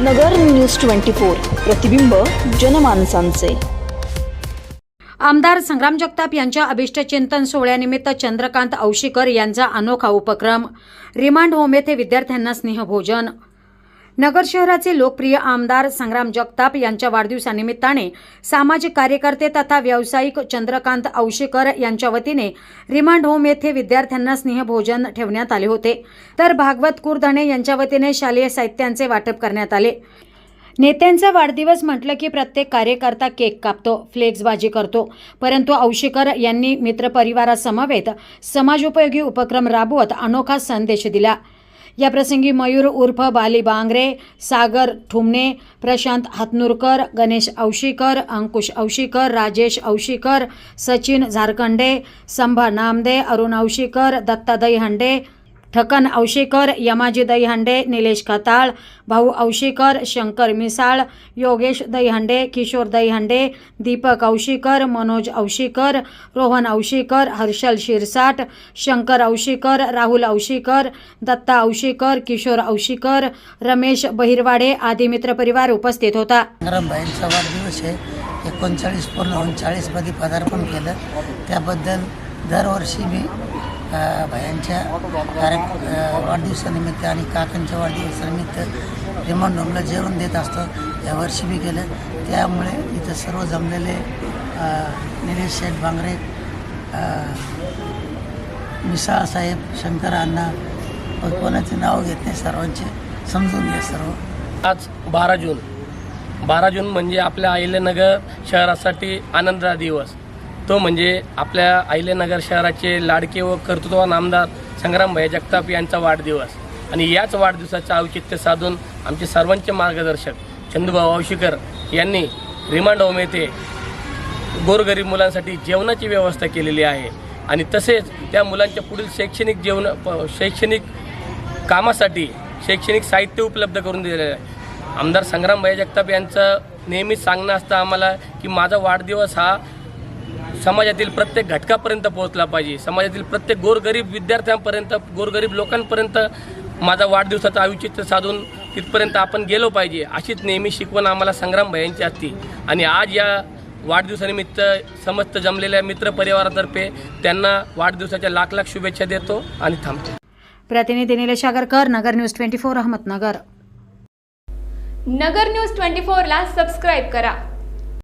नगर news twenty four प्रतिबिंब जनमानसांचे. आमदार संग्राम जगताप यांच्या अभिष्टचिंतन सोहळ्यानिमित्त चंद्रकांत औशीकर यांचा अनोखा उपक्रम. रिमांड होम येथे विद्यार्थ्यांना स्नेहभोजन. नगर शहराचे लोकप्रिय आमदार संग्राम जगताप यांच्या वाढदिवसानिमित्ताने सामाजिक कार्यकर्ते तथा व्यावसायिक चंद्रकांत औशीकर यांच्या वतीने रिमांड होम येथे विद्यार्थ्यांना स्नेहभोजन ठेवण्यात आले होते. तर भागवत कुरधणे यांच्या वतीने शालेय साहित्यांचे वाटप करण्यात आले. नेत्यांचा वाढदिवस म्हटलं की प्रत्येक कार्यकर्ता केक कापतो फ्लेक्सबाजी करतो. परंतु औशीकर यांनी मित्रपरिवारासमवेत समाजोपयोगी उपक्रम राबवत अनोखा संदेश दिला. या प्रसंगी मयूर उर्फ बाली बांगरे सागर ठुमणे प्रशांत हातनुरकर गणेश औशीकर अंकुश औशीकर राजेश औशीकर सचिन झारखंडे संभा नामदे अरुण औशीकर दत्ता दहीहंडे थकन औशेकर यमाजी दहीहंडे निलेश खताळ भाऊ औशीकर शंकर मिसाळ योगेश दहीहंडे किशोर दहीहंडे दीपक औशीकर मनोज औशीकर रोहन औशीकर हर्षल शिरसाट शंकर औशीकर राहुल औशीकर दत्ता औशीकर किशोर औशीकर रमेश बहिरवाडे आदी मित्रपरिवार उपस्थित होता. संग्रामबाईंचा वाढदिवस आहे. एकोणचाळीस पूर्ण होऊन पदार्पण केलं. त्याबद्दल दरवर्षी मी अ, कार्य वाढदिवसानिमित्त आणि काकांच्या वाढदिवसानिमित्त रिमांडोमला जेवण देत असतो यावर्षी मी गेलं. त्यामुळे इथं सर्व जमलेले निलेश शेठ बांगरे मिसाळ साहेब शंकर अण्णा कोणाचे नाव घेत नाही सर्वांचे समजून घ्या सर्व. आज बारा जून. बारा जून म्हणजे आपल्या अहिल्यानगर शहरासाठी आनंदा दिवस. तो म्हणजे आपल्या अहिल्यानगर शहराचे लाडके व कर्तृत्ववान आमदार संग्रामभाई जगताप यांचा वाढदिवस. आणि याच वाढदिवसाचं औचित्य साधून आमचे सर्वांचे मार्गदर्शक चंदूभाऊ औशीकर यांनी रिमांड होम येथे गोरगरीब मुलांसाठी जेवणाची व्यवस्था केलेली आहे. आणि तसेच त्या मुलांच्या पुढील शैक्षणिक जेवण प- शैक्षणिक कामासाठी शैक्षणिक साहित्य उपलब्ध करून दिलेलं आहे. आमदार संग्राम संग्रामभाई जगताप यांचं नेहमीच सांगणं असतं आम्हाला की माझा वाढदिवस हा समाजातील प्रत्येक घटकापर्यंत पोहोचला पाहिजे. समाजातील प्रत्येक गोरगरीब विद्यार्थ्यांपर्यंत गोरगरीब लोकांपर्यंत माझा वाढदिवसाचं औचित्य साधून तिथपर्यंत आपण गेलो पाहिजे अशीच नेहमी शिकवण आम्हाला संग्रामभाई यांची असती. आणि आज या वाढदिवसानिमित्त समस्त जमलेल्या मित्रपरिवारातर्फे त्यांना वाढदिवसाच्या लाख लाख शुभेच्छा देतो आणि थांबतो. प्रतिनिधी Nilesh Agarkar Nagar news twenty four Ahmednagar. Nagar news twenty फोरला सबस्क्राईब करा.